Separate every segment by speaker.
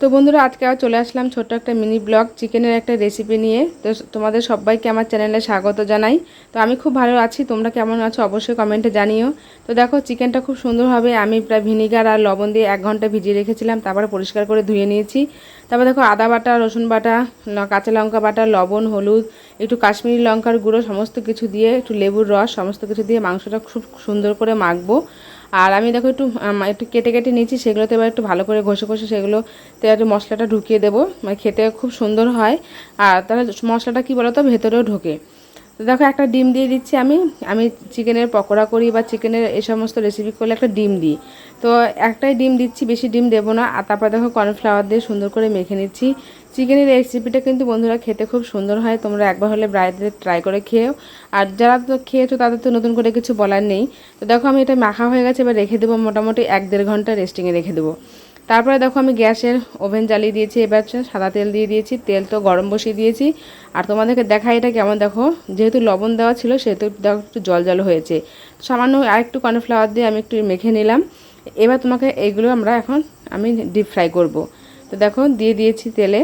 Speaker 1: তো বন্ধুরা, আজকে আবার চলে আসলাম ছোট্ট একটা মিনি ব্লগ চিকেনের একটা রেসিপি নিয়ে। তো তোমাদের সবাইকে আমার চ্যানেলে স্বাগত জানাই। তো আমি খুব ভালো আছি, তোমরা কেমন আছো অবশ্যই কমেন্টে জানিও। তো দেখো, চিকেনটা খুব সুন্দরভাবে আমি প্রায় ভিনিগার আর লবণ দিয়ে এক ঘণ্টা ভিজিয়ে রেখেছিলাম, তারপরে পরিষ্কার করে ধুয়ে নিয়েছি। তারপর দেখো আদা বাটা, রসুন বাটা কাঁচা লঙ্কা বাটা, লবণ, হলুদ, একটু কাশ্মীরি লঙ্কার গুঁড়ো সমস্ত কিছু দিয়ে, একটু লেবুর রস সমস্ত কিছু দিয়ে মাংসটা খুব সুন্দর করে মাখবো। আর আমি দেখো একটু একটু কেটে কেটে নিয়েছি, সেগুলোতে এবার একটু ভালো করে ঘষে ঘষে সেগুলো একটু মশলাটা ঢুকিয়ে দেবো। মানে খেতে খুব সুন্দর হয়। আর তাহলে মশলাটা কি বলো তো ভেতরেও ঢোকে। দেখো একটা ডিম দিয়ে দিচ্ছি আমি। আমি চিকেনের পকোড়া করি বা চিকেনের এই সমস্ত রেসিপি করলে একটা ডিম দিই। তো একটাই ডিম দিচ্ছি, বেশি ডিম দেবো না। আর তারপর দেখো কর্নফ্লাওয়ার দিয়ে সুন্দর করে মেখে নিচ্ছি। চিকেনের রেসিপিটা কিন্তু বন্ধুরা খেতে খুব সুন্দর হয়। তোমরা একবার হলে ব্রাইডদের ট্রাই করে খেয়েও। আর যারা তো খেয়েছো, তাদের তো নতুন করে কিছু বলার নেই। তো দেখো আমি এটা মাখা হয়ে গেছে, এবার রেখে দেবো মোটামুটি এক দেড় ঘণ্টা রেস্টিংয়ে রেখে দেবো। তারপরে দেখো আমি গ্যাসের ওভেন জ্বালিয়ে দিয়েছি, এবার সাদা তেল দিয়ে দিয়েছি। তেল তো গরম বসিয়ে দিয়েছি। আর তোমাদেরকে দেখা এটা কেমন দেখো, যেহেতু লবণ দেওয়া ছিল, সেহেতু দেখো একটু জল জল হয়েছে। সামান্য আর একটু কর্নফ্লাওয়ার দিয়ে আমি একটু মেখে নিলাম। এবার তোমাকে এইগুলো আমরা এখন আমি ডিপ ফ্রাই করব। তো দেখো, দিয়ে দিয়েছি তেলে।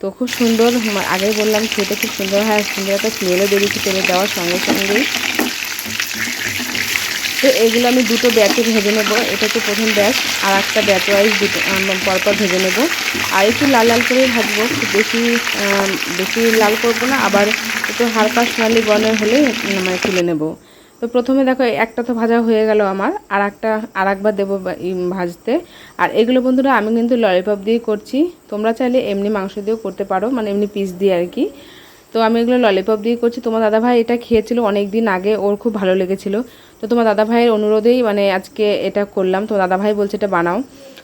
Speaker 1: তো খুব সুন্দর আগে বললাম খেতে খুব সুন্দর হয় সুন্দর একটা স্মেলও বেরিয়েছে তেলে দেওয়ার সঙ্গে সঙ্গেই। তো এগুলো আমি দুটো ব্যাচে ভেজে নেব। এটা হচ্ছে প্রথম ব্যাচ আর একটা ব্যাচ ওয়াইজ দুটো পরপর ভেজে নেব। আর একটু লাল লাল করেই ভাজবো খুব বেশি বেশি লাল করব না, আবার একটু হালকা সোনালি বর্ণের হলে মানে তুলে নেব। তো প্রথমে দেখো, একটা তো ভাজা হয়ে গেল আমার আর একটা আর একবার দেবো ভাজতে। আর এগুলো বন্ধুরা আমি কিন্তু ললিপপ দিয়ে করছি। তোমরা চাইলে এমনি মাংস দিয়েও করতে পারো মানে এমনি পিস দিয়ে আর কি। তো আমি এগুলো ললিপপ দিয়ে করছি। তোমার দাদাভাই এটা খেয়েছিল অনেক দিন আগে, ওর খুব ভালো লেগেছিল। তো তোমার দাদাভাইয়ের অনুরোধেই মানে আজকে এটা করলাম। তো দাদাভাই বলছে এটা বানাও।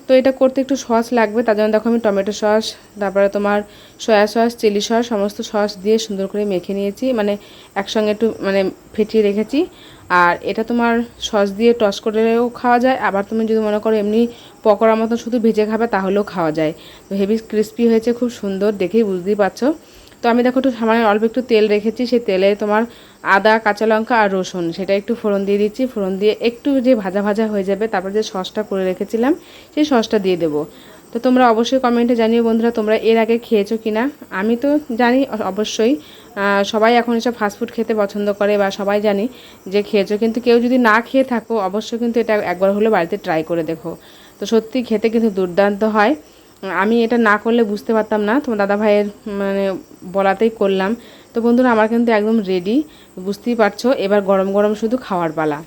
Speaker 1: তো এটা করতে একটু সস লাগবে, তার জন্য দেখো আমি টমেটো সস, তারপরে তোমার সয়া সস, চিলি সস, সমস্ত সস দিয়ে সুন্দর করে মেখে নিয়েছি মানে একসঙ্গে একটু মানে ফেটিয়ে রেখেছি। আর এটা তোমার সস দিয়ে টস করেও খাওয়া যায়, আবার তুমি যদি মনে করো এমনি পকোড়ার মতন শুধু ভেজে খাবে, তাহলেও খাওয়া যায়। তো হেভি ক্রিস্পি হয়েছে, খুব সুন্দর, দেখেই বুঝতেই পারছ। তো আমি দেখো একটু সামান্য অল্প একটু তেল রেখেছি, সেই তেলে তোমার আদা, কাঁচা লঙ্কা আর রসুন, সেটা একটু ফোড়ন দিয়ে দিচ্ছি, ফোড়ন দিয়ে একটু যে ভাজা ভাজা হয়ে যাবে, তারপর যে সসটা করে রেখেছিলাম, সেই সসটা দিয়ে দেবো। তো তোমরা অবশ্যই কমেন্টে জানিও বন্ধুরা, তোমরা এর আগে খেয়েছো কি না আমি তো জানি অবশ্যই সবাই এখন এসব ফাস্টফুড খেতে পছন্দ করে বা সবাই জানি যে খেয়েছো, কিন্তু কেউ যদি না খেয়ে থাকো, অবশ্যই কিন্তু এটা একবার হলে বাড়িতে ট্রাই করে দেখো। তো সত্যি খেতে কিন্তু দুর্দান্ত হয়। আমি এটা না করলে বুঝতে পারতাম না, তোমার দাদা ভাইয়ের মানে বলাতেই করলাম। তো বন্ধুরা, আমার কিন্তু একদম রেডি বুঝতেই পারছ, এবার গরম গরম শুধু খাওয়ার পালা।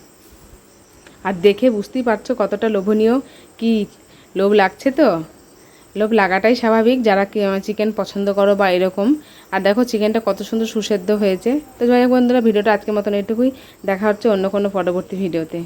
Speaker 1: আর দেখে বুঝতেই পারছ কতটা লোভনীয় কি লোভ লাগছে তো? লোভ লাগাটাই স্বাভাবিক, যারা চিকেন পছন্দ করো বা এরকম। আর দেখো চিকেনটা কত সুন্দর সুসেদ্ধ হয়েছে। তো যাই হোক বন্ধুরা, ভিডিওটা আজকের মতন এটুকুই। দেখা হচ্ছে অন্য কোনো পরবর্তী ভিডিওতে